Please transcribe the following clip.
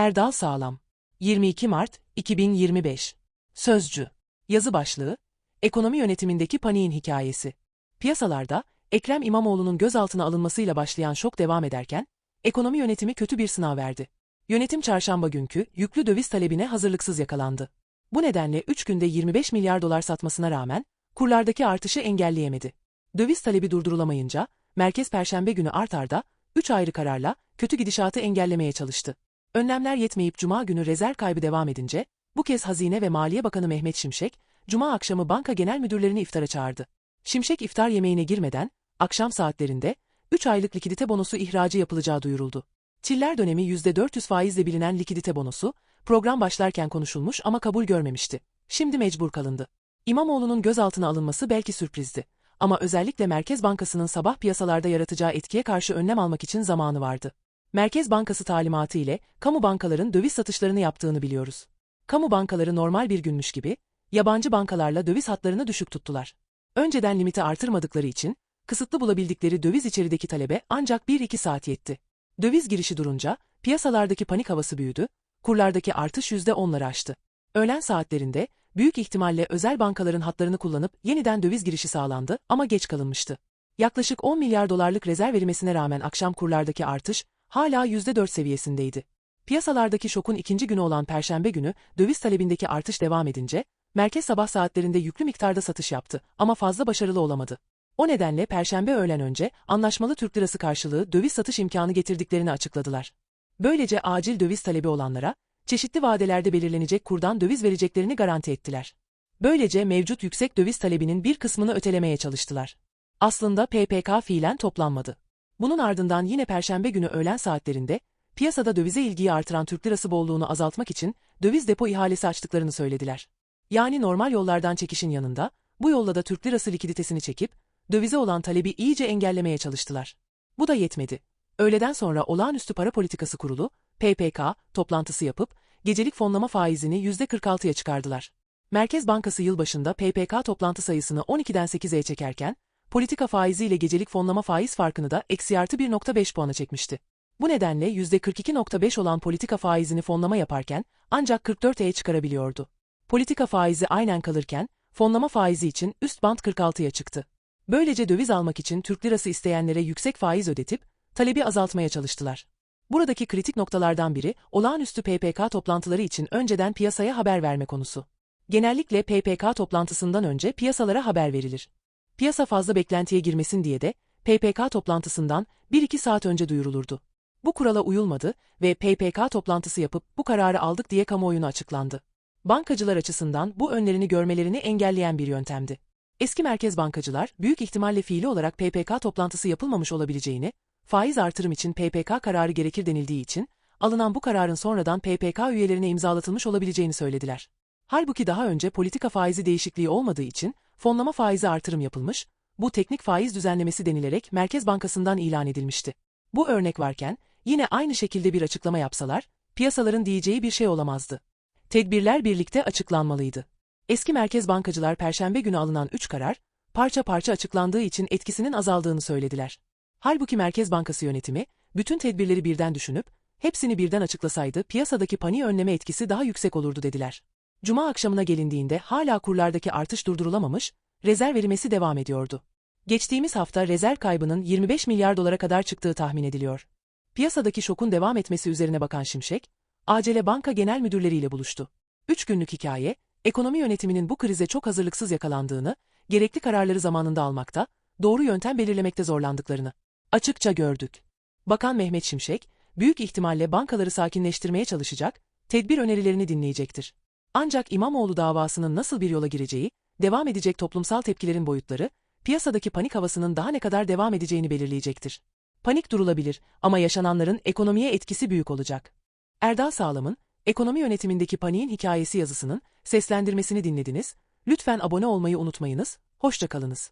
Erdal Sağlam 22 Mart 2025 Sözcü Yazı başlığı Ekonomi yönetimindeki paniğin hikayesi Piyasalarda Ekrem İmamoğlu'nun gözaltına alınmasıyla başlayan şok devam ederken, ekonomi yönetimi kötü bir sınav verdi. Yönetim çarşamba günkü yüklü döviz talebine hazırlıksız yakalandı. Bu nedenle 3 günde 25 milyar dolar satmasına rağmen kurlardaki artışı engelleyemedi. Döviz talebi durdurulamayınca merkez perşembe günü art arda 3 ayrı kararla kötü gidişatı engellemeye çalıştı. Önlemler yetmeyip cuma günü rezerv kaybı devam edince bu kez Hazine ve Maliye Bakanı Mehmet Şimşek cuma akşamı banka genel müdürlerini iftara çağırdı. Şimşek iftar yemeğine girmeden akşam saatlerinde 3 aylık likidite bonosu ihracı yapılacağı duyuruldu. Çiller dönemi %400 faizle bilinen likidite bonosu, program başlarken konuşulmuş ama kabul görmemişti. Şimdi mecbur kalındı. İmamoğlu'nun gözaltına alınması belki sürprizdi. Ama özellikle Merkez Bankası'nın sabah piyasalarda yaratacağı etkiye karşı önlem almak için zamanı vardı. Merkez Bankası talimatı ile kamu bankaların döviz satışlarını yaptığını biliyoruz. Kamu bankaları normal bir günmüş gibi, yabancı bankalarla döviz hatlarını düşük tuttular. Önceden limiti artırmadıkları için, kısıtlı bulabildikleri döviz içerideki talebe ancak 1-2 saat yetti. Döviz girişi durunca, piyasalardaki panik havası büyüdü, kurlardaki artış %10'ları aştı. Öğlen saatlerinde, büyük ihtimalle özel bankaların hatlarını kullanıp yeniden döviz girişi sağlandı ama geç kalınmıştı. Yaklaşık 10 milyar dolarlık rezerv verilmesine rağmen akşam kurlardaki artış hala %4 seviyesindeydi. Piyasalardaki şokun ikinci günü olan Perşembe günü döviz talebindeki artış devam edince, merkez sabah saatlerinde yüklü miktarda satış yaptı ama fazla başarılı olamadı. O nedenle Perşembe öğlen önce anlaşmalı Türk lirası karşılığı döviz satış imkanı getirdiklerini açıkladılar. Böylece acil döviz talebi olanlara, çeşitli vadelerde belirlenecek kurdan döviz vereceklerini garanti ettiler. Böylece mevcut yüksek döviz talebinin bir kısmını ötelemeye çalıştılar. Aslında PPK fiilen toplanmadı. Bunun ardından yine Perşembe günü öğlen saatlerinde, piyasada dövize ilgiyi artıran Türk lirası bolluğunu azaltmak için döviz depo ihalesi açtıklarını söylediler. Yani normal yollardan çekişin yanında, bu yolla da Türk lirası likiditesini çekip, dövize olan talebi iyice engellemeye çalıştılar. Bu da yetmedi. Öğleden sonra Olağanüstü Para Politikası Kurulu, PPK, toplantısı yapıp, gecelik fonlama faizini %46'ya çıkardılar. Merkez Bankası yılbaşında PPK toplantı sayısını 12'den 8'e çekerken, politika faizi ile gecelik fonlama faiz farkını da eksi artı 1.5 puana çekmişti. Bu nedenle %42.5 olan politika faizini fonlama yaparken ancak 44'e çıkarabiliyordu. Politika faizi aynen kalırken, fonlama faizi için üst band 46'ya çıktı. Böylece döviz almak için Türk lirası isteyenlere yüksek faiz ödetip, talebi azaltmaya çalıştılar. Buradaki kritik noktalardan biri, olağanüstü PPK toplantıları için önceden piyasaya haber verme konusu. Genellikle PPK toplantısından önce piyasalara haber verilir. Piyasa fazla beklentiye girmesin diye de, PPK toplantısından 1-2 saat önce duyurulurdu. Bu kurala uyulmadı ve PPK toplantısı yapıp bu kararı aldık diye kamuoyuna açıklandı. Bankacılar açısından bu önlerini görmelerini engelleyen bir yöntemdi. Eski merkez bankacılar büyük ihtimalle fiili olarak PPK toplantısı yapılmamış olabileceğini, faiz artırım için PPK kararı gerekir denildiği için, alınan bu kararın sonradan PPK üyelerine imzalatılmış olabileceğini söylediler. Halbuki daha önce politika faizi değişikliği olmadığı için, fonlama faizi artırım yapılmış, bu teknik faiz düzenlemesi denilerek Merkez Bankası'ndan ilan edilmişti. Bu örnek varken, yine aynı şekilde bir açıklama yapsalar, piyasaların diyeceği bir şey olamazdı. Tedbirler birlikte açıklanmalıydı. Eski merkez bankacılar perşembe günü alınan 3 karar, parça parça açıklandığı için etkisinin azaldığını söylediler. Halbuki Merkez Bankası yönetimi, bütün tedbirleri birden düşünüp, hepsini birden açıklasaydı piyasadaki paniği önleme etkisi daha yüksek olurdu dediler. Cuma akşamına gelindiğinde hala kurlardaki artış durdurulamamış, rezerv verilmesi devam ediyordu. Geçtiğimiz hafta rezerv kaybının 25 milyar dolara kadar çıktığı tahmin ediliyor. Piyasadaki şokun devam etmesi üzerine bakan Şimşek, acele banka genel müdürleriyle buluştu. Üç günlük hikaye, ekonomi yönetiminin bu krize çok hazırlıksız yakalandığını, gerekli kararları zamanında almakta, doğru yöntem belirlemekte zorlandıklarını açıkça gördük. Bakan Mehmet Şimşek, büyük ihtimalle bankaları sakinleştirmeye çalışacak, tedbir önerilerini dinleyecektir. Ancak İmamoğlu davasının nasıl bir yola gireceği, devam edecek toplumsal tepkilerin boyutları, piyasadaki panik havasının daha ne kadar devam edeceğini belirleyecektir. Panik durulabilir ama yaşananların ekonomiye etkisi büyük olacak. Erdal Sağlam'ın, ekonomi yönetimindeki paniğin hikayesi yazısının seslendirmesini dinlediniz, lütfen abone olmayı unutmayınız, hoşçakalınız.